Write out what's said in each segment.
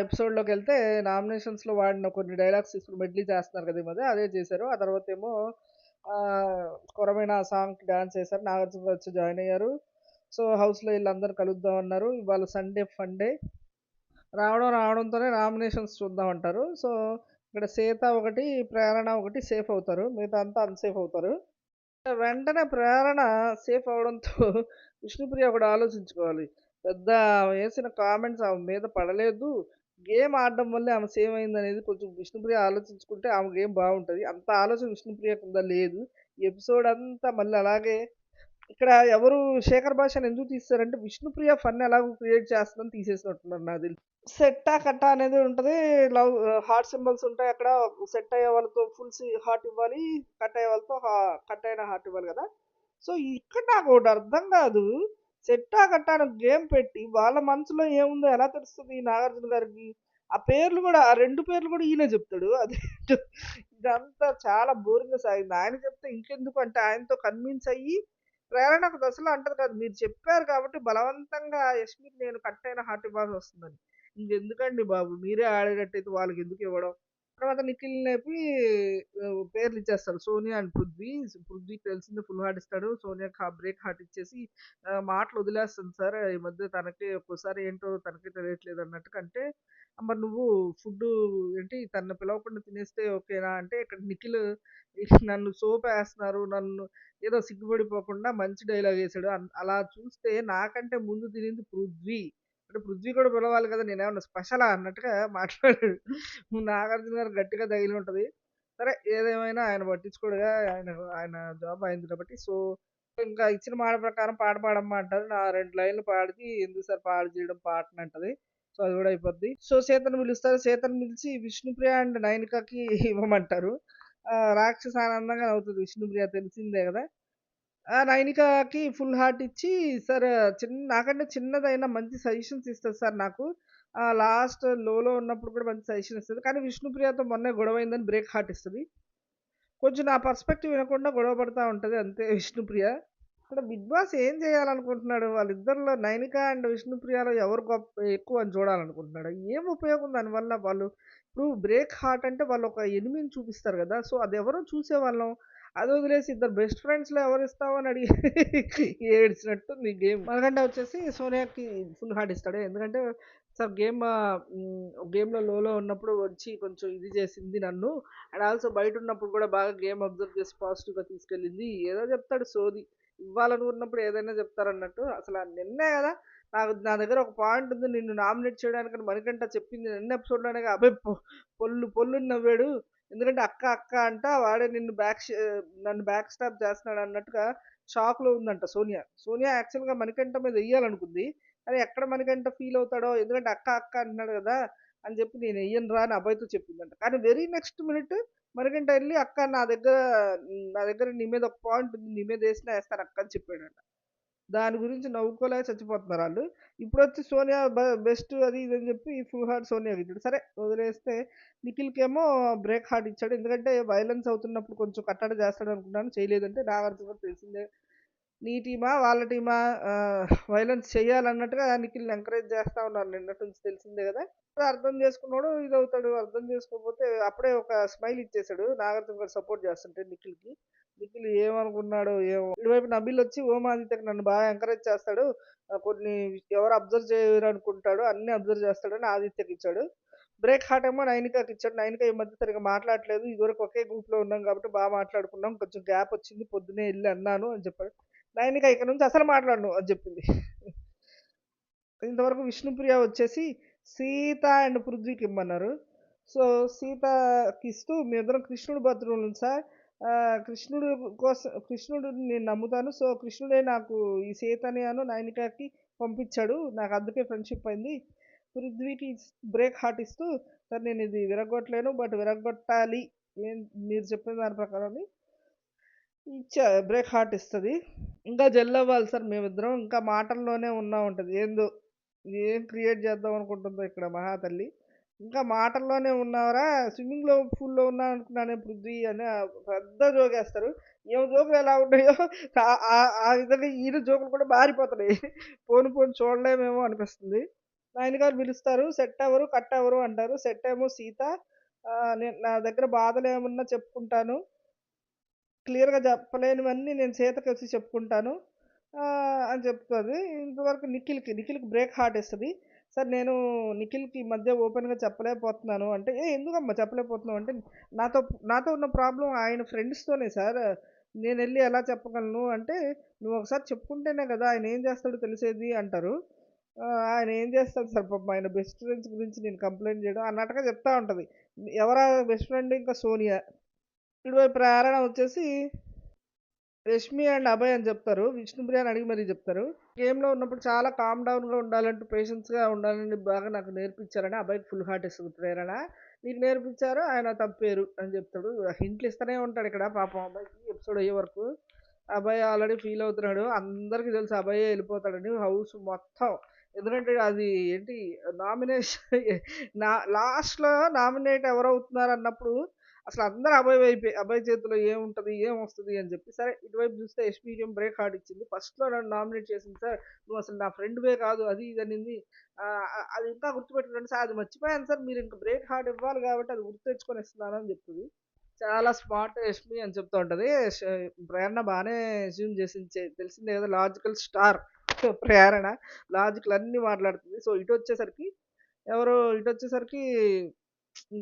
ఎపిసోడ్‌లోకి వెళ్తే నామినేషన్స్‌లో వాడిన కొన్ని డైలాగ్స్ ఇప్పుడు మెడ్లీ చేస్తున్నారు కదా! ఈ మధ్య అదే చేశారు. ఆ తర్వాత ఏమో కొరమైన ఆ సాంగ్‌కి డాన్స్ చేశారు. నాగార్జున వచ్చి జాయిన్ అయ్యారు. సో, హౌస్‌లో వీళ్ళందరూ కలుద్దాం అన్నారు. ఇవాళ సండే ఫండే రావడం రావడంతోనే నామినేషన్స్ చూద్దాం అంటారు. సో, ఇక్కడ సీత ఒకటి, ప్రేరణ ఒకటి సేఫ్ అవుతారు. మిగతా అంతా అన్‌సేఫ్ అవుతారు. వెంటనే ప్రేరణ సేఫ్ అవ్వడంతో విష్ణుప్రియ ఒకటి ఆలోచించుకోవాలి. పెద్ద వేసిన కామెంట్స్ ఆమె మీద పడలేదు. గేమ్ ఆడడం వల్లే ఆమె సేవ్ అయిందనేది కొంచెం విష్ణుప్రియ ఆలోచించుకుంటే ఆమె గేమ్ బాగుంటుంది అంత ఆలోచన విష్ణుప్రియకుందా లేదు. ఈ ఎపిసోడ్ అంతా మళ్ళీ అలాగే ఇక్కడ ఎవరు 'శేఖర్ భాషను ఎందుకు తీస్తారంటే విష్ణుప్రియ ఫన్ ఎలాగో క్రియేట్ చేస్తుందని తీసేసినట్టున్నారు నాకు తెలిసి. సెట్టా కట్టా అనేది ఉంటుంది లవ్ హార్ట్ సింబల్స్ ఉంటాయి అక్కడ. సెట్ అయ్యే వాళ్ళతో ఫుల్ హార్ట్ ఇవ్వాలి. కట్ అయ్యే వాళ్ళతో హా కట్ అయిన హార్ట్ ఇవ్వాలి కదా! సో, ఇక్కడ నాకు ఒకటి అర్థం కాదు. సెట్టా కట్టాను గేమ్ పెట్టి వాళ్ళ మనసులో ఏముందో ఎలా తెలుస్తది నాగార్జున గారికి? ఆ పేర్లు కూడా ఆ రెండు పేర్లు కూడా ఈయన చెప్తాడు. అది ఇదంతా చాలా బోరింగ్‌గా సాగింది. ఆయన చెప్తే ఇంకెందుకు అంటే ఆయనతో కన్విన్స్ అయ్యి ప్రేరణ ఒక దశలో అంటది కదా! మీరు చెప్పారు కాబట్టి బలవంతంగా యష్మికి నేను కట్ అయిన హార్ట్ ఇవ్వాల్సి వస్తుందని. ఇంకెందుకండి బాబు! మీరే ఆడేటట్టయితే వాళ్ళకెందుకు ఇవ్వడం? తర్వాత నిఖిల్ లేపి పేర్లు ఇచ్చేస్తాడు. సోనియా అండ్ పృథ్వీ. పృథ్వీ తెలిసింది ఫుల్ హార్ట్ ఇస్తాడు. సోనియాకి హా బ్రేక్ హార్ట్ ఇచ్చేసి మాటలు వదిలేస్తుంది సార్. ఈ మధ్య తనకి ఒక్కోసారి ఏంటో తనకే తెలియట్లేదు అన్నట్టు అంటే, మరి నువ్వు ఫుడ్డు ఏంటి తన పిలవకుండా తినేస్తే ఓకేనా? అంటే ఇక్కడ నిఖిల్ నన్ను సోపేస్తున్నారు. నన్ను ఏదో సిగ్గుపడిపోకుండా మంచి డైలాగ్ ఏసాడు. అలా చూస్తే నాకంటే ముందు తినింది పృథ్వీ. అంటే పృథ్వీ కూడా పిలవాలి కదా! నేనేమన్నా స్పెషలా అన్నట్టుగా మాట్లాడాడు. నాగార్జున గారికి గట్టిగా తగిలి ఉంటది. సరే ఏదేమైనా ఆయన పట్టించుకోడుగా. ఆయన ఆయన జాబ్ అయింది కాబట్టి. సో, ఇంకా ఇచ్చిన మాట ప్రకారం పాట పాడమ్మా అంటారు. నా రెండు లైన్‌లు పాడికి ఎందుకు సార్ పాడు చేయడం పాటని అంటది. సో, అది కూడా అయిపోద్ది. సో, సీతను పిలుస్తారు. సీతను పిలిచి విష్ణుప్రియ అండ్ నైనికకి ఇవ్వమంటారు. ఆహ్, రాక్షస ఆనందంగా అవుతుంది విష్ణుప్రియ తెలిసిందే కదా! ఆ నైనికాకి ఫుల్ హార్ట్ ఇచ్చి సార్ చిన్న నాకంటే చిన్నదైనా మంచి సజెషన్స్ ఇస్తది సార్ నాకు. ఆహ్, లాస్ట్ లోలో ఉన్నప్పుడు కూడా మంచి సజెషన్ ఇస్తది. కానీ విష్ణుప్రియతో మొన్నే గొడవైందని బ్రేక్ హార్ట్ ఇస్తది. కొంచెం నా పర్స్పెక్టివ్ వినకుండా గొడవ పడతా ఉంటది అంతే విష్ణుప్రియ. ఇక్కడ బిగ్ బాస్ ఏం చేయాలనుకుంటున్నాడు? వాళ్ళిద్దరిలో నైనిక అండ్ విష్ణుప్రియలో ఎవరు గొప్ప ఎక్కువ అని చూడాలనుకుంటున్నాడా? ఏం ఉపయోగం దానివల్ల? వాళ్ళు ఇప్పుడు బ్రేక్ హార్ట్ అంటే వాళ్ళు ఒక ఎనిమిని చూపిస్తారు కదా! సో, అదెవరో చూసేవాళ్ళం. అది వదిలేసి ఇద్దరు బెస్ట్ ఫ్రెండ్స్‌లో ఎవరిస్తావు అని అడిగి ఏడ్చినట్టుంది గేమ్. మనకంట వచ్చేసి సోనియాకి ఫుల్ హార్ట్ ఇస్తాడు. ఎందుకంటే సార్ గేమ్ గేమ్‌లో లోలో ఉన్నప్పుడు వచ్చి కొంచెం ఇది చేసింది నన్ను. అండ్ ఆల్సో బయట ఉన్నప్పుడు కూడా బాగా గేమ్ అబ్జర్వ్ చేసి పాజిటివ్‌గా తీసుకెళ్ళింది. ఏదో చెప్తాడు సోది. ఇవ్వాలనుకున్నప్పుడు ఏదైనా చెప్తారన్నట్టు. అసలు నిన్నే కదా! నాకు నా దగ్గర ఒక పాయింట్ ఉంది. నిన్ను నామినేట్ చేయడానికని మణికంఠ చెప్పింది నిన్న ఎపిసోడ్లోనే అబ్బే! పొల్లు పొల్లు నవ్వాడు. ఎందుకంటే అక్క అక్క అంట వాడే నిన్ను బ్యాక్ నన్ను బ్యాక్ స్టాప్ చేస్తున్నాడు అన్నట్టుగా షాక్‌లో ఉందంట సోనియా. సోనియా యాక్చువల్‌గా మణికంఠ మీద వెయ్యాలనుకుంది కానీ ఎక్కడ మణికంఠ ఫీల్ అవుతాడో ఎందుకంటే అక్క అక్క అంటున్నాడు కదా! అని చెప్పి నేను ఎయ్యనురా అని అబ్బాయితో చెప్పిందంట. కానీ వెరీ నెక్స్ట్ మినిట్ మణికంఠ వెళ్ళి అక్క నా దగ్గర నా దగ్గర నీ మీద ఒక పాయింట్ ఉంది. నీ మీద వేసినా వేస్తాను అక్క అని చెప్పాడంట. దాని గురించి నవ్వుకోలేక చచ్చిపోతున్నారు వాళ్ళు ఇప్పుడు వచ్చి సోనియా బెస్ట్ అది ఇది అని చెప్పి ఫుల్ హార్ట్ సోనియాకి ఇచ్చాడు. సరే వదిలేస్తే నిఖిల్‌కేమో బ్రేక్ హార్ట్ ఇచ్చాడు. ఎందుకంటే వైలెన్స్ అవుతున్నప్పుడు కొంచెం కట్టడి చేస్తాడు అనుకున్నాను. చేయలేదంటే నాగార్జున తెలిసిందే. నీ టీమా? వాళ్ళ టీమా? వైలెన్స్ చేయాలన్నట్టుగా నిఖిల్‌ని ఎంకరేజ్ చేస్తా ఉన్నారు నిన్నటి నుంచి తెలిసిందే కదా! అర్థం చేసుకున్నాడు ఇది అవుతాడు అర్థం చేసుకోకపోతే అప్పుడే ఒక స్మైల్ ఇచ్చేసాడు. నాగార్జున గారు సపోర్ట్ చేస్తుంటే నిఖిల్‌కి. నిఖిల్ ఏమనుకున్నాడో ఏమో! ఇటువైపు నబీల్ వచ్చి ఓం ఆదిత్యకి నన్ను బాగా ఎంకరేజ్ చేస్తాడు. కొన్ని ఎవరు అబ్జర్వ్ చేయరనుకుంటాడు. అన్నీ అబ్జర్వ్ చేస్తాడని ఆదిత్యకి ఇచ్చాడు. బ్రేక్ హార్ట్ ఏమో నైనికాకి ఇచ్చాడు. నైనిక ఈ మధ్య సరిగా మాట్లాడట్లేదు. ఇదివరకు ఒకే గ్రూప్‌లో ఉన్నాం కాబట్టి బాగా మాట్లాడుకున్నాం. కొంచెం గ్యాప్ వచ్చింది. పొద్దున్నే వెళ్ళి అన్నాను అని చెప్పాడు. నైనిక ఇక్కడ నుంచి అసలు మాట్లాడను అని చెప్పింది. ఇంతవరకు విష్ణుప్రియ వచ్చేసి సీత అండ్ పృథ్వీకి ఇమ్మన్నారు. సో, సీతకి ఇస్తూ మీ ఇద్దరం కృష్ణుడు భక్తులం సార్. కృష్ణుడు కోసం కృష్ణుడిని నేను నమ్ముతాను. సో, కృష్ణుడే నాకు ఈ సీతని అను నైనికకి పంపించాడు. నాకు అందుకే ఫ్రెండ్‌షిప్ అయింది. పృథ్వీకి బ్రేక్ హార్ట్ ఇస్తూ సార్ నేను ఇది విరగొట్టలేను బట్ విరగొట్టాలి ఏం మీరు చెప్పిన దాని ప్రకారం ఇచ్చా బ్రేక్ హార్ట్ ఇస్తుంది ఇంకా జల్లవ్వాలి సార్ మేమిద్దరం. ఇంకా మాటల్లోనే ఉన్నా ఉంటుంది ఏందో ఏం క్రియేట్ చేద్దాం అనుకుంటుందో ఇక్కడ మహాతల్లి. ఇంకా మాటల్లోనే ఉన్నావురా స్విమ్మింగ్‌లో పూల్‌లో ఉన్నా అనుకున్నానే పృథ్వీ అని పెద్ద జోకేస్తారు. ఏం జోకులు ఎలా ఉన్నాయో ఆ ఆ విధంగా ఈయన జోకులు కూడా మారిపోతున్నాయి. పోను పోను చూడలేమేమో అనిపిస్తుంది. నాయన గారు పిలుస్తారు. సెట్ ఎవరు కట్ ఎవరు అంటారు. సెట్ ఏమో సీత. నేను నా దగ్గర బాధలేమన్నా చెప్పుకుంటాను. క్లియర్‌గా చెప్పలేనివన్నీ నేను సీతకొచ్చి చెప్పుకుంటాను. అని చెప్తుంది ఇంతవరకు నిఖిల్‌కి, నిఖిల్‌కి బ్రేక్ హార్ట్ ఇస్తుంది సార్ నేను నిఖిల్‌కి మధ్య ఓపెన్‌గా చెప్పలేకపోతున్నాను అంటే, "ఏ ఎందుకమ్మా చెప్పలేకపోతున్నావు?" అంటే, "నాతో నాతో ఉన్న ప్రాబ్లమ్ ఆయన ఫ్రెండ్స్‌తోనే సార్. నేను వెళ్ళి ఎలా చెప్పగలను?" అంటే, "నువ్వు ఒకసారి చెప్పుకుంటేనే కదా! ఆయన ఏం చేస్తాడో తెలిసేది" అంటారు. ఆయన ఏం చేస్తాడు సార్ పాపం ఆయన బెస్ట్ ఫ్రెండ్స్ గురించి నేను కంప్లైంట్ చేయడం అన్నట్టుగా చెప్తా ఉంటుంది ఎవరా బెస్ట్ ఫ్రెండ్ ఇంకా సోనియా. ఇటువైపు ప్రేరణ వచ్చేసి రష్మి అండ్ అభయ్ అని చెప్తారు. విష్ణుప్రియ అని అడిగి మరీ చెప్తారు. గేమ్‌లో ఉన్నప్పుడు చాలా కామ్ డౌన్‌గా ఉండాలంటూ పేషెన్స్‌గా ఉండాలని బాగా నాకు నేర్పించారని అభయ్‌కి ఫుల్ హార్ట్ ఇస్తుంది ప్రేరణ. నీకు నేర్పించారు ఆయన తప్పేరు అని చెప్తాడు. హింట్లు ఇస్తూనే ఉంటాడు ఇక్కడ పాపం అభయ్‌కి ఎపిసోడ్ అయ్యే వరకు. అభయ్ ఆల్రెడీ ఫీల్ అవుతున్నాడు. అందరికీ తెలుసు అభయే వెళ్ళిపోతాడని హౌస్ మొత్తం. ఎందుకంటే అది ఏంటి నామినేషన్ నా లాస్ట్‌లో నామినేట్ ఎవరవుతున్నారు అన్నప్పుడు అసలు అందరూ అభయ్ అయిపోయి అభయ్ చేతిలో ఏముంటుంది ఏమొస్తుంది అని చెప్పి. సరే ఇటువైపు చూస్తే యష్మికేమో బ్రేక్ హార్ట్ ఇచ్చింది. ఫస్ట్‌లో నన్ను నామినేట్ చేసింది సార్. నువ్వు అసలు నా ఫ్రెండ్‌వే కాదు. అది ఇది అనింది. అది ఇంకా గుర్తుపెట్టుకోండి సార్. అది మర్చిపోయాను సార్. మీరు ఇంకా బ్రేక్ హార్ట్ ఇవ్వాలి కాబట్టి అది గుర్తు తెచ్చుకొని ఇస్తున్నాను అని చెప్తుంది చాలా స్మార్ట్ యష్మి అని చెప్తూ ఉంటుంది ప్రేరణ బాగానే అస్యూమ్ చేసింది. తెలిసిందే కదా! లాజికల్ స్టార్ ప్రేరణ. లాజికల్ అన్నీ మాట్లాడుతుంది. సో ఇటు వచ్చేసరికి ఎవరు ఇటొచ్చేసరికి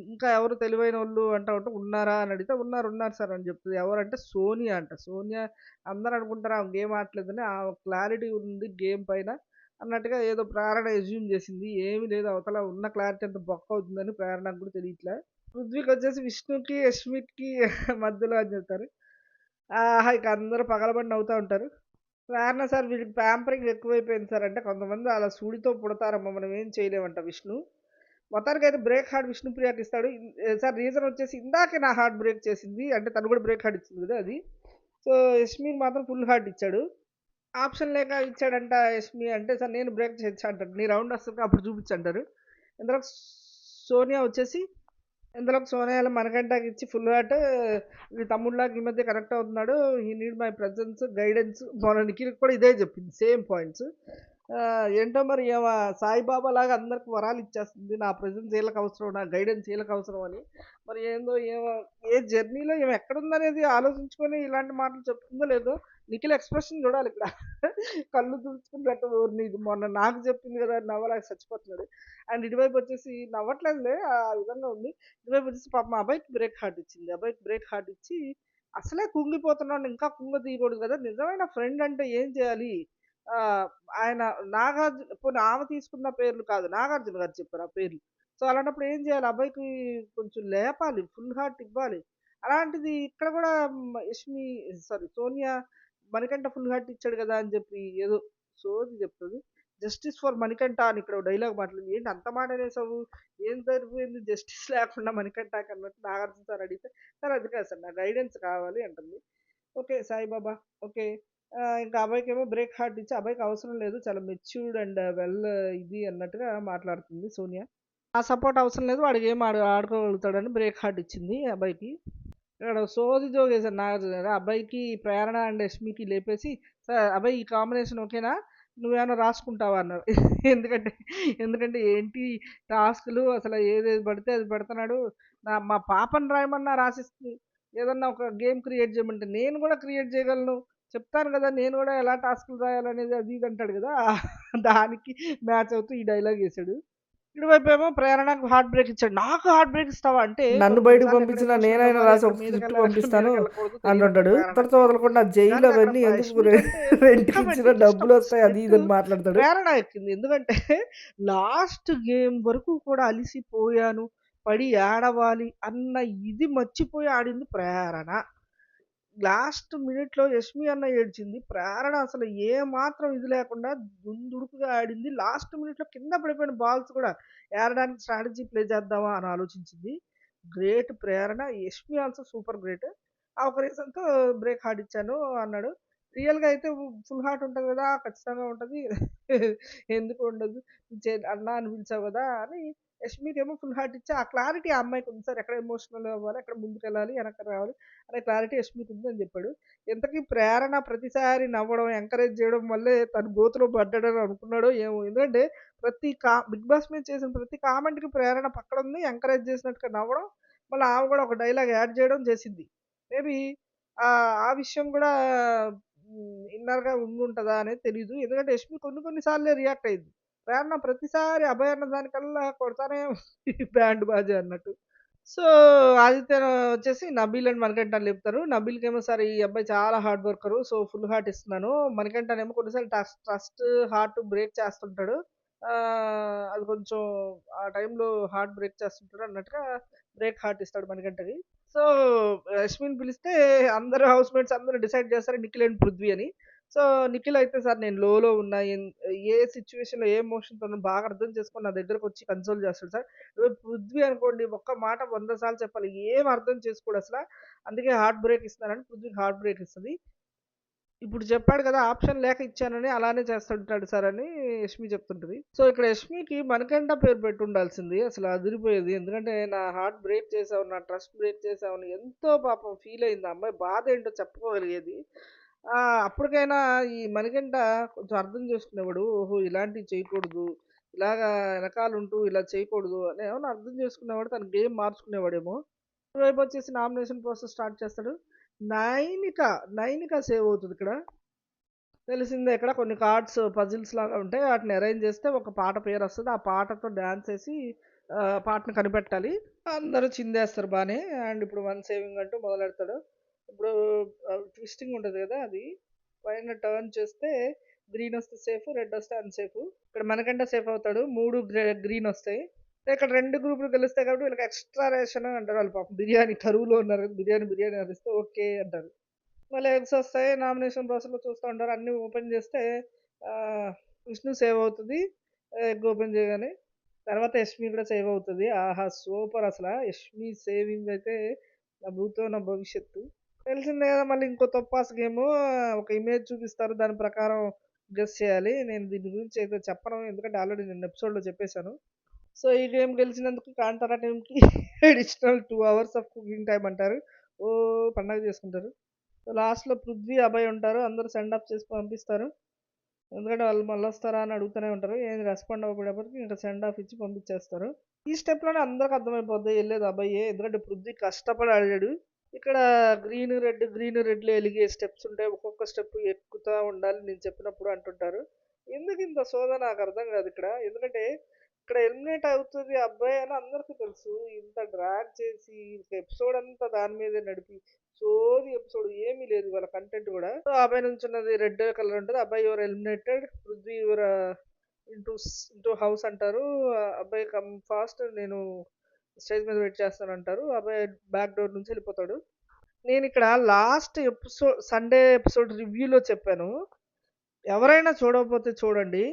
ఇంకా ఎవరు తెలివైన వాళ్ళు అంటా ఉంటే ఉన్నారా అని అడిగితే ఉన్నారు, ఉన్నారు సార్ అని చెప్తుంది ఎవరంటే సోనియా అంట. సోనియా అందరూ అనుకుంటారు ఆమె గేమ్ ఆడలేదని ఆమె క్లారిటీ ఉంది గేమ్ పైన అన్నట్టుగా ఏదో ప్రేరణ ఎజ్యూమ్ చేసింది. ఏమీ లేదు అవతల ఉన్న క్లారిటీ అంత బొక్క అవుతుందని ప్రేరణకు కూడా తెలియట్లే. పృథ్వీకి వచ్చేసి విష్ణుకి, యష్మికి మధ్యలో అని చెప్తారు. ఆహా! ఇక అందరూ పగలబడి అవుతూ ఉంటారు. ప్రేరణ సార్ వీళ్ళకి ప్యాంపరింగ్ ఎక్కువైపోయింది సార్ అంటే కొంతమంది అలా సూడితో పుడతారమ్మ మనం ఏం చేయలేమంట విష్ణు. మొత్తానికి అయితే బ్రేక్ హార్డ్ విష్ణుప్రియాకి ఇస్తాడు. సార్ రీజన్ వచ్చేసి ఇందాకే నా హార్ట్ బ్రేక్ చేసింది. అంటే తను కూడా బ్రేక్ హార్ట్ ఇచ్చింది కదా! అది. సో యష్మికి మాత్రం ఫుల్ హార్ట్ ఇచ్చాడు. ఆప్షన్ లేక ఇచ్చాడంట యష్మి అంటే సార్ నేను బ్రేక్ చేయొచ్చు అంటాడు. నీ రౌండ్ వస్తుంది అప్పుడు చూపించు అంటారు. ఇంతలోకి సోనియా వచ్చేసి ఇంతలో సోనియాలో మనకంటాకి ఇచ్చి ఫుల్ హార్ట్ ఈ తమ్ముళ్ళకి ఈ మధ్య కనెక్ట్ అవుతున్నాడు. ఈ నీడ్ మై ప్రజెన్స్ గైడెన్స్ మన నిఖిల్ కూడా ఇదే చెప్పింది. Same points. ఏంటో మరి ఏమో సాయిబాబా లాగా అందరికి వరాలు ఇచ్చేస్తుంది. నా ప్రజెన్స్ వీళ్ళకి అవసరం, నా గైడెన్స్ వీళ్ళకి అవసరం అని. మరి ఏందో ఏమో ఏ జర్నీలో ఏమో ఎక్కడుందనేది ఆలోచించుకొని ఇలాంటి మాటలు చెప్తుందో లేదో నిఖిల్ ఎక్స్‌ప్రెషన్ చూడాలి ఇక్కడ. కళ్ళు తుడుచుకున్నట్టు ఓరిని ఇది మొన్న నాకు చెప్పింది కదా! అని చచ్చిపోతున్నాడు. అండ్ ఇటువైపు వచ్చేసి నవ్వట్లేదులే ఆ విధంగా ఉంది. ఇటువైపు వచ్చేసి మా అబ్బాయికి బ్రేక్ హార్ట్ ఇచ్చింది. అబ్బాయికి బ్రేక్ హార్ట్ ఇచ్చి అసలే కుంగిపోతున్నాడు ఇంకా కుంగ తీయకూడదు కదా! నిజమైన ఫ్రెండ్ అంటే ఏం చేయాలి? ఆయన నాగార్జున పోనీ ఆమె తీసుకున్న పేర్లు కాదు. నాగార్జున గారు చెప్పారు ఆ పేర్లు. సో అలాంటప్పుడు ఏం చేయాలి? అబ్బాయికి కొంచెం లేపాలి. ఫుల్ హార్ట్ ఇవ్వాలి. అలాంటిది ఇక్కడ కూడా Yashmi sorry Sonia Manikanta full heart ఇచ్చాడు కదా! అని చెప్పి ఏదో సోది చెప్తుంది జస్టిస్ ఫర్ మణికంఠ అని ఇక్కడ డైలాగ్ మాట్లాడింది. ఏంటి అంత మాట అనేసావు? ఏం సరిపోయింది జస్టిస్ లేకుండా మణికంఠకి అన్నట్టు నాగార్జున సార్ అడిగితే, సార్ అది కాదు సార్. నా గైడెన్స్ కావాలి అంటుంది. ఓకే. సాయిబాబా. ఓకే. ఇంకా ఇంకా ఏమో బ్రేక్ హార్ట్ ఇచ్చి అబ్బాయికి అవసరం లేదు. చాలా మెచ్యూర్డ్ అండ్ వెల్ ఇది అన్నట్టుగా మాట్లాడుతుంది సోనియా. ఆ సపోర్ట్ అవసరం లేదు. వాడికి ఏం ఆడు ఆడుకోగలుగుతాడని బ్రేక్ హార్ట్ ఇచ్చింది అబ్బాయికి ఇక్కడ సోది జోగేశారు నాగార్జున గారు. ప్రేరణ అండ్ యష్మికి లేపేసి, సార్ అబ్బాయి ఈ కాంబినేషన్ ఓకేనా? నువ్వేమైనా రాసుకుంటావా అన్నారు. ఎందుకంటే ఎందుకంటే ఏంటి టాస్క్‌లు అసలు ఏదేది పడితే అది పెడుతున్నాడు. నా మా పాపని రాయమన్నా రాసిస్తుంది. ఏదన్నా ఒక గేమ్ క్రియేట్ చేయమంటే నేను కూడా క్రియేట్ చేయగలను. చెప్తాను కదా! నేను కూడా ఎలా టాస్క్‌లు రాయాలనేది అది ఇది అంటాడు కదా! దానికి మ్యాచ్ అవుతూ ఈ డైలాగ్ ఏసాడు. ఇటువైపేమో ప్రేరణకు హార్ట్ బ్రేక్ ఇచ్చాడు. నాకు హార్ట్ బ్రేక్ ఇస్తావా? అంటే నన్ను బయటకు పంపించినా నేనైనా రాసి ఒక స్క్రిప్ట్ పంపిస్తాను అంటుంటాడు. ప్రేరణకి. ఇంతటితో వదలకుండా జైలు అవన్నీ ఎందుకు ఇచ్చిన. డబ్బులు వస్తాయి అది ఇది అని మాట్లాడతాడు. ప్రేరణ ఎక్కింది. ఎందుకంటే లాస్ట్ గేమ్ వరకు కూడా అలిసిపోయాను, పడి ఏడవాలి అన్న ఇది మర్చిపోయి ఆడింది ప్రేరణ. లాస్ట్ మినిట్‌లో యష్మి అన్న ఏడ్చింది. ప్రేరణ అసలు ఏమాత్రం ఇది లేకుండా దుందుడుకుగా ఆడింది. లాస్ట్ మినిట్‌లో కింద పడిపోయిన బాల్స్ కూడా ఏరడానికి స్ట్రాటజీ ప్లే చేద్దామా అని ఆలోచించింది. Great Prerana. Yashmi also super great. ఆ ఒక రీజన్‌తో బ్రేక్ హార్డ్ ఇచ్చాను అన్నాడు. రియల్‌గా అయితే ఫుల్ హార్ట్ ఉంటది కదా! ఖచ్చితంగా ఉంటది. ఎందుకు ఉండదు? చే అన్నా అని పిలిచావు కదా అని యష్మికేమో ఫుల్ హార్ట్ ఇచ్చి ఆ క్లారిటీ ఆ అమ్మాయికి ఉంది సార్. ఎక్కడ ఎమోషనల్ అవ్వాలి, ఎక్కడ ముందుకెళ్ళాలి, వెనక్కి రావాలి అనే క్లారిటీ యష్మికుంది అని చెప్పాడు ఇంతకీ ప్రేరణ ప్రతిసారి నవ్వడం, ఎంకరేజ్ చేయడం వల్లే తను గోతులో పడ్డాడని అనుకున్నాడో ఏమో! ఎందుకంటే ప్రతి కా 'బిగ్ బాస్' మీద చేసిన ప్రతి కామెంట్‌కి ప్రేరణ పక్కనుంది. ఎంకరేజ్ చేసినట్టుగా నవ్వడం, మళ్ళీ ఆమె కూడా ఒక డైలాగ్ యాడ్ చేయడం చేసింది. మేబీ ఆ విషయం కూడా ఇన్నర్గా ఇన్నర్‌గా ఉంటుందా అనేది తెలియదు ఎందుకంటే యష్మి కొన్ని కొన్ని సార్లే రియాక్ట్ అయింది ప్రేరణ ప్రతిసారి అభయ్ అన్న దానికల్లా కొడతానే బ్యాండ్ బాజా అన్నట్టు. సో, ఆదిత్య వచ్చేసి నబీల్ అండ్ మణికంఠని లేపుతారు. నబీల్‌కేమో సార్ ఈ అబ్బాయి చాలా hard worker. So, full heart ఇస్తున్నాను. మణికంఠనేమో కొన్నిసార్లు ట్రస్ట్ ట్రస్ట్ హార్ట్ బ్రేక్ చేస్తుంటాడు. అది కొంచెం ఆ టైంలో హార్ట్ బ్రేక్ చేస్తుంటాడు అన్నట్టుగా బ్రేక్ హార్ట్ ఇస్తాడు మణికంఠకి. సో, యష్మిని పిలిస్తే అందరూ హౌస్‌మేట్స్ అందరూ డిసైడ్ చేస్తారు నిఖిల్ అండ్ పృథ్వీ అని. సో, నిఖిల్ అయితే సార్ నేను లోలో ఉన్నా ఎన్ ఏ సిట్యుయేషన్‌లో ఏ ఎమోషన్‌తో ఉన్నానో బాగా అర్థం చేసుకొని నా దగ్గరకొచ్చి కన్సోల్ చేస్తాడు సార్. ఇప్పుడు పృథ్వీ అనుకోండి ఒక్క మాట 100 సార్లు చెప్పాలి. ఏం అర్థం చేసుకోడసల. అందుకే హార్ట్ బ్రేక్ ఇస్తున్నానని పృథ్వీకి హార్ట్ బ్రేక్ ఇస్తది. ఇప్పుడు చెప్పాడు కదా! ఆప్షన్ లేక ఇచ్చానని అలానే చేస్తుంటాడు సార్ అని యష్మి చెప్తుంటది. సో, ఇక్కడ యష్మికి మణికంఠ పేరు పెట్టుండాల్సింది. అసలు అదిరిపోయేది. ఎందుకంటే నా హార్ట్ బ్రేక్ చేసావు, నా ట్రస్ట్ బ్రేక్ చేసావని ఎంతో పాపం ఫీల్ అయింది ఆ అమ్మాయి. బాధ ఏంటో చెప్పుకోగలిగేది. అప్పటికైనా ఈ మణికంట కొంచెం అర్థం చేసుకునేవాడు. ఓహో! ఇలాంటివి చేయకూడదు. ఇలాగా ఎనకాలుంటూ ఇలా చేయకూడదు అని ఏమన్నా అర్థం చేసుకునేవాడు. తన గేమ్ మార్చుకునేవాడేమో. ఇటువైపు వచ్చేసి నామినేషన్ ప్రాసెస్ స్టార్ట్ చేస్తాడు. నైనిక, నైనిక సేవ్ అవుతుంది ఇక్కడ. తెలిసిందే ఇక్కడ కొన్ని కార్డ్స్ పజిల్స్ లాగా ఉంటాయి. వాటిని అరేంజ్ చేస్తే ఒక పాట పేరు వస్తుంది ఆ పాటతో డాన్స్ ఏసి ఆహ్, పాటను కనిపెట్టాలి. అందరూ చిందేస్తారు బానే. అండ్ ఇప్పుడు వన్ సేవింగ్ అంటూ మొదలెడతాడు. ఇప్పుడు ట్విస్టింగ్ ఉంటుంది కదా! అది పైన టర్న్ చేస్తే గ్రీన్ వస్తే సేఫ్, రెడ్ వస్తే అన్‌సేఫ్. ఇక్కడ మనకంటే సేఫ్ అవుతాడు. మూడు గ్రీన్ వస్తాయి. ఇక్కడ రెండు గ్రూపులు గెలుస్తాయి కాబట్టి వీళ్ళకి ఎక్స్‌ట్రా రేషన్ అంటారు వాళ్ళు పాపం. బిర్యానీ కరువులో ఉన్నారు బిర్యానీ, బిర్యానీ అరిస్తే ఓకే అంటారు. మళ్ళీ ఎగ్స్ వస్తాయి. నామినేషన్ ప్రాసెస్‌లో చూస్తూ ఉంటారు. అన్నీ ఓపెన్ చేస్తే విష్ణు సేవ్ అవుతుంది ఎగ్ ఓపెన్ చేయగానే. తర్వాత యష్మి కూడా సేవ్ అవుతుంది ఆహా! సూపర్ అసలు యష్మి సేవింగ్ అయితే నా భూతో నా భవిష్యత్తు. తెలిసిందే కదా! మళ్ళీ ఇంకో తొప్పాస్ గేమ్ ఒక ఇమేజ్ చూపిస్తారు. దాని ప్రకారం గెస్ చేయాలి. నేను దీని గురించి అయితే చెప్పను. ఎందుకంటే ఆల్రెడీ నేను ఎపిసోడ్‌లో చెప్పేసాను. సో, ఈ గేమ్ గెలిచినందుకు కాంతారా టీంకి additional two hours of cooking time అంటారు. ఓ పండగ చేసుకుంటారు. సో, లాస్ట్‌లో పృథ్వీ, అభయ్ ఉంటారు. అందరూ సెండ్ ఆఫ్ చేసి పంపిస్తారు. ఎందుకంటే వాళ్ళు మళ్ళొస్తారా అని అడుగుతూనే ఉంటారు. ఏం రెస్పాండ్ అవ్వకపోయేటప్పటికి ఇంకా సెండ్ ఆఫ్ ఇచ్చి పంపించేస్తారు. ఈ స్టెప్‌లోనే అందరికి అర్థమైపోద్ది వెళ్ళేది అబ్బాయి ఎందుకంటే పృథ్వీ కష్టపడి ఆడాడు. ఇక్కడ గ్రీన్, రెడ్, గ్రీన్, రెడ్‌లో ఎలిగే స్టెప్స్ ఉంటాయి. ఒక్కొక్క స్టెప్ ఎక్కుతా ఉండాలి నేను చెప్పినప్పుడు అంటుంటారు. ఎందుకు ఇంత సోద నాకు అర్థం కాదు ఇక్కడ. ఎందుకంటే ఇక్కడ ఎలిమినేట్ అవుతుంది అబ్బాయి అని అందరికీ తెలుసు. ఇంత డ్రాగ్ చేసి ఎపిసోడ్ అంతా దాని మీదే నడిపి సోది ఎపిసోడ్ ఏమీ లేదు వాళ్ళ కంటెంట్ కూడా. సో, నుంచి ఉన్నది రెడ్ కలర్ ఉంటుంది అబ్బాయి your eliminated. Prithvi your into into house అంటారు. అబ్బాయి కమ్ ఫాస్ట్ నేను స్టేజ్ మీద వెయిట్ చేస్తానంటారు. అబ్బాయి బ్యాక్ డోర్ నుంచి వెళ్ళిపోతాడు. నేను ఇక్కడ లాస్ట్ ఎపిసోడ్ సండే ఎపిసోడ్ రివ్యూలో చెప్పాను. ఎవరైనా చూడకపోతే చూడండి.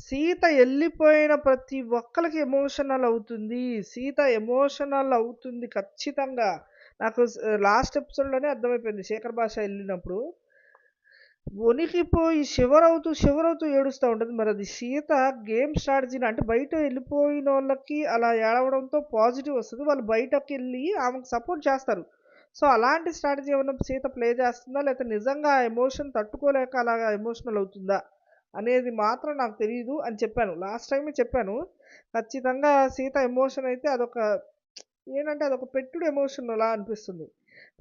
సీత వెళ్ళిపోయిన ప్రతి ఒక్కరికి ఎమోషనల్ అవుతుంది. సీత ఎమోషనల్ అవుతుంది ఖచ్చితంగా. నాకు లాస్ట్ ఎపిసోడ్‌లోనే అర్థమైపోయింది. శేఖర్ భాష వెళ్ళినప్పుడు వణికిపోయి శివరవుతూ ఏడుస్తూ ఉంటుంది మరి అది సీత గేమ్ స్ట్రాటజీని అంటే బయట వెళ్ళిపోయిన వాళ్ళకి అలా ఏడవడంతో పాజిటివ్ వస్తుంది వాళ్ళు బయటకెళ్ళి ఆమెకు సపోర్ట్ చేస్తారు. సో, అలాంటి స్ట్రాటజీ ఏమైనా సీత ప్లే చేస్తుందా? లేకపోతే నిజంగా ఆ ఎమోషన్ తట్టుకోలేక అలాగా ఎమోషనల్ అవుతుందా? అనేది మాత్రం నాకు తెలియదు అని చెప్పాను. లాస్ట్ టైమే చెప్పాను. ఖచ్చితంగా సీత ఎమోషన్ అయితే అదొక ఏంటంటే అదొక పెట్టుడు ఎమోషన్ అలా అనిపిస్తుంది.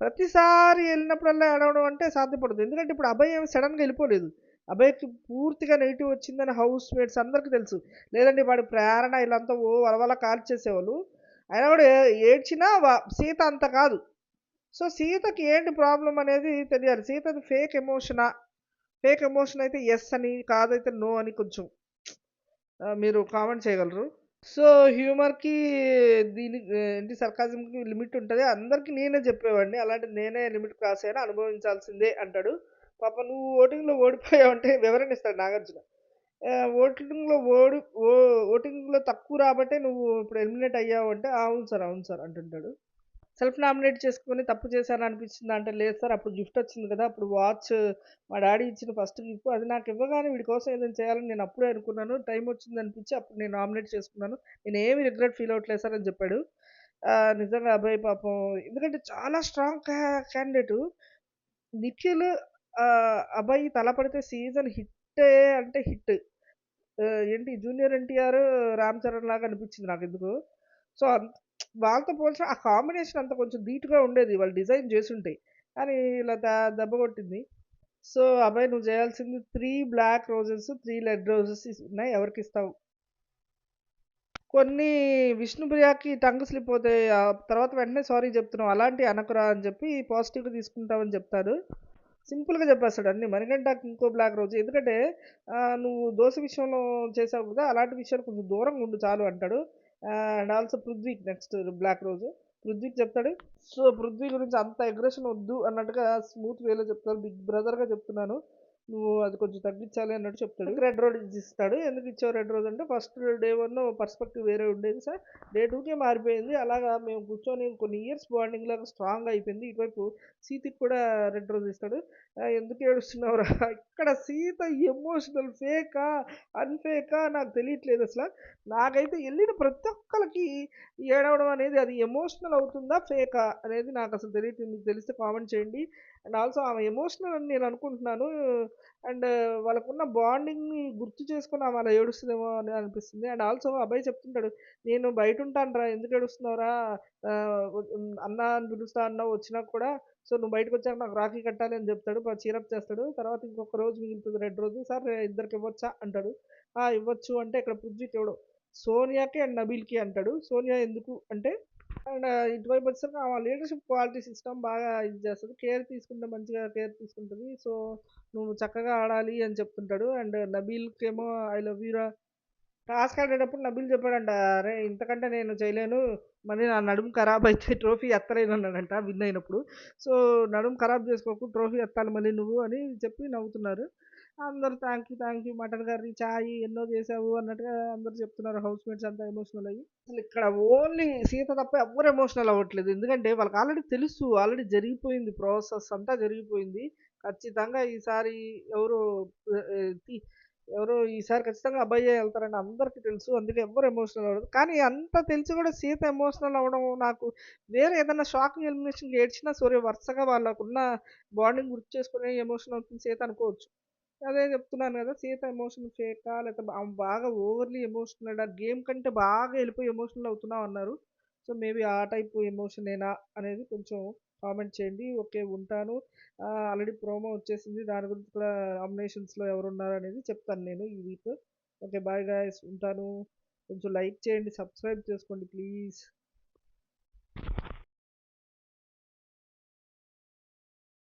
ప్రతిసారి వెళ్ళినప్పుడల్లా ఏడవడం అంటే సాధ్యపడదు. ఎందుకంటే ఇప్పుడు అభయ్ ఏమి సడన్గా వెళ్ళిపోలేదు అభయ్‌కి పూర్తిగా నెగిటివ్ వచ్చిందని హౌస్ మేట్స్ అందరికీ తెలుసు. లేదంటే వాడి ప్రేరణ వీళ్ళంతా ఓ వలవల కాల్చేసేవాళ్ళు. అయినా కూడా ఏడ్చినా సీత అంత కాదు. సో, సీతకి ఏంటి ప్రాబ్లం అనేది తెలియాలి. సీతది ఫేక్ ఎమోషనా? ఫేక్ ఎమోషన్ అయితే ఎస్ అని, కాదైతే నో అని కొంచెం మీరు కామెంట్ చేయగలరు. సో, హ్యూమర్‌కి దీని ఏంటి సర్కాజంకి లిమిట్ ఉంటది. అందరికి నేనే చెప్పేవాడిని. అలాంటిది నేనే లిమిట్ క్రాస్ అయినా అనుభవించాల్సిందే అంటాడు. పాపం నువ్వు ఓటింగ్‌లో ఓడిపోయావంటే వివరణ ఇస్తాడు నాగార్జున. ఆహ్, ఓటింగ్‌లో ఓడి ఓ ఓటింగ్‌లో తక్కువ రాబట్టే నువ్వు ఇప్పుడు ఎలిమినేట్ అయ్యావు అంటే, అవును సార్, అవును సార్ అంటుంటాడు. సెల్ఫ్ నామినేట్ చేసుకొని తప్పు చేశాను అనిపించిందా అంటే లేదు సార్ అప్పుడు గిఫ్ట్ వచ్చింది కదా అప్పుడు వాచ్ మా డాడీ ఇచ్చిన ఫస్ట్ గిఫ్ట్ అది నాకు ఇవ్వగానే వీడి కోసం ఏదైనా చేయాలని నేను అప్పుడే అనుకున్నాను. టైం వచ్చింది అనిపించి అప్పుడు నేను నామినేట్ చేసుకున్నాను. నేను ఏమి రిగ్రెట్ ఫీల్ అవ్వట్లేదు సార్ అని చెప్పాడు. నిజంగా అబ్బాయి పాపం. ఎందుకంటే చాలా స్ట్రాంగ్ క్యాండిడేట్. నిఖిల్ ఆ, అబ్బాయి తలపడితే సీజన్ హిట్టే అంటే హిట్. ఏంటి జూనియర్ ఎన్టీఆర్ రామ్ చరణ్ లాగా అనిపించింది నాకు ఎందుకు? సో వాళ్ళతో పోల్చిన ఆ కాంబినేషన్ అంత కొంచెం ధీటుగా ఉండేది వాళ్ళు డిజైన్ చేసి ఉంటాయి కానీ ఇలా ద- దెబ్బ కొట్టింది. సో అబ్బాయి నువ్వు చేయాల్సింది three black roses three red roses ఉన్నాయి ఎవరికి ఇస్తావు? కొన్ని విష్ణుప్రియకి టంగ్ స్లిప్ అవుతాయి ఆ తర్వాత వెంటనే సారీ చెప్తున్నావు అలాంటి అనకురా అని చెప్పి పాజిటివ్గా తీసుకుంటామని చెప్తాడు సింపుల్గా చెప్పేస్తాడు అన్ని. మణికంఠకి ఇంకో బ్లాక్ రోజు. ఎందుకంటే నువ్వు దోశ విషయంలో చేసావు కదా అలాంటి విషయాలు కొంచెం దూరంగా ఉండు చాలు అంటాడు. అండ్ ఆల్సో పృథ్వీకి నెక్స్ట్ బ్లాక్ రోజు. పృథ్వీకి చెప్తాడు సో పృథ్వీ గురించి అంత అగ్రెషన్ వద్దు అన్నట్టుగా స్మూత్ వేలో చెప్తాడు బిగ్ బ్రదర్గా చెప్తున్నాను. నువ్వు అది కొంచెం తగ్గించాలి అన్నట్టు చెప్తాడు. రెడ్ రోజు ఇస్తాడు. ఎందుకు ఇచ్చావు రెడ్ రోజు అంటే ఫస్ట్ డే వన్ పర్స్పెక్టివ్ వేరే ఉండేది సార్. డే టూకే మారిపోయింది. అలాగా మేము కూర్చొని కొన్ని ఇయర్స్ బాండింగ్ లాగా స్ట్రాంగ్ అయిపోయింది. ఇటువైపు సీతకి కూడా రెడ్ రోజు ఇస్తాడు. ఎందుకు ఏడుస్తున్నావురా? ఇక్కడ సీత ఎమోషనల్ ఫేకా? అన్ఫేకా? నాకు తెలియట్లేదు అసలు. నాకైతే వెళ్ళిన ప్రతి ఒక్కరికి ఏడవడం అనేది అది ఎమోషనల్ అవుతుందా ఫేకా అనేది నాకు అసలు తెలియట్లేదు. మీకు తెలిస్తే కామెంట్ చేయండి. అండ్ ఆల్సో ఆమె ఎమోషనల్ అని నేను అనుకుంటున్నాను. అండ్ వాళ్ళకున్న బాండింగ్ని గుర్తు చేసుకుని ఆమె అలా ఏడుస్తుందేమో అని అనిపిస్తుంది. అండ్ ఆల్సో అబ్బాయి చెప్తుంటాడు నేను బయట ఉంటాను రా ఎందుకు ఏడుస్తున్నావురా? అన్న అని పిలుస్తా అన్న వచ్చినా కూడా సో నువ్వు బయటకు వచ్చాక నాకు రాఖీ కట్టాలి అని చెప్తాడు. చీరప్ చేస్తాడు. తర్వాత ఇంకొక రోజు మిగులుతుంది రెండు రోజు సార్ ఇద్దరికి ఇవ్వచ్చా? అంటాడు. "ఆ, ఇవ్వచ్చు అంటే ఇక్కడ పుజ్జికి ఎవడు? సోనియాకి అండ్ నబీల్కి అంటాడు. సోనియా ఎందుకు అంటే అండ్ ఇటువైపు వచ్చేసరికి ఆ లీడర్షిప్ క్వాలిటీ సిస్టమ్ బాగా ఇది చేస్తుంది. కేర్ తీసుకుంటే మంచిగా కేర్ తీసుకుంటుంది. సో నువ్వు చక్కగా ఆడాలి అని చెప్తుంటాడు. అండ్ నబీల్కి ఏమో ఐ లవ్ యూరా టాస్క్ ఆడేటప్పుడు నబీల్ చెప్పాడంట అరే ఇంతకంటే నేను చేయలేను. మళ్ళీ నా నడుము ఖరాబ్ అయితే ట్రోఫీ ఎత్తలేను అన్నాడంట విన్ అయినప్పుడు. సో నడుము ఖరాబ్ చేసుకోకు ట్రోఫీ ఎత్తాలి మళ్ళీ నువ్వు అని చెప్పి నవ్వుతున్నారు. అందరూ thank you thank you mutton curry చాయ్ ఎన్నో చేసావు అన్నట్టుగా అందరూ చెప్తున్నారు. హౌస్ మేట్స్ అంతా ఎమోషనల్ అయ్యి. అసలు ఇక్కడ ఓన్లీ సీత తప్ప ఎవ్వరు ఎమోషనల్ అవ్వట్లేదు. ఎందుకంటే వాళ్ళకి ఆల్రెడీ తెలుసు. ఆల్రెడీ జరిగిపోయింది ప్రాసెస్ అంతా జరిగిపోయింది. ఖచ్చితంగా ఈసారి ఎవరు ఎవరో ఎవరు ఈసారి ఖచ్చితంగా అబ్బాయి వెళ్తారని అందరికీ తెలుసు. అందుకే ఎవ్వరు ఎమోషనల్ అవ్వదు కానీ అంత తెలిసి కూడా సీత ఎమోషనల్ అవ్వడం నాకు వేరే ఏదైనా షాకింగ్ ఎలిమినేషన్ ఏడ్చినా సరే వరుసగా వాళ్ళకున్న బాండింగ్ గుర్తు చేసుకుని ఎమోషన్ అవుతుంది సీత అనుకోవచ్చు. అదే చెప్తున్నాను కదా సీత ఎమోషన్ ఫేకా లేకపోతే ఆమె బాగా ఓవర్లీ ఎమోషనల్ ఆ? గేమ్ కంటే బాగా వెళ్ళిపోయి ఎమోషనల్ అవుతున్నావు అన్నారు. సో మేబీ ఆ టైప్ ఎమోషనేనా అనేది కొంచెం కామెంట్ చేయండి. ఓకే ఉంటాను. ఆల్రెడీ ప్రోమో వచ్చేసింది. దాని గురించి కూడా నామినేషన్స్లో ఎవరు ఉన్నారు అనేది చెప్తాను నేను ఈ వీక్ ఓకే బాయ్ గాయస్ ఉంటాను. కొంచెం లైక్ చేయండి సబ్స్క్రైబ్ చేసుకోండి ప్లీజ్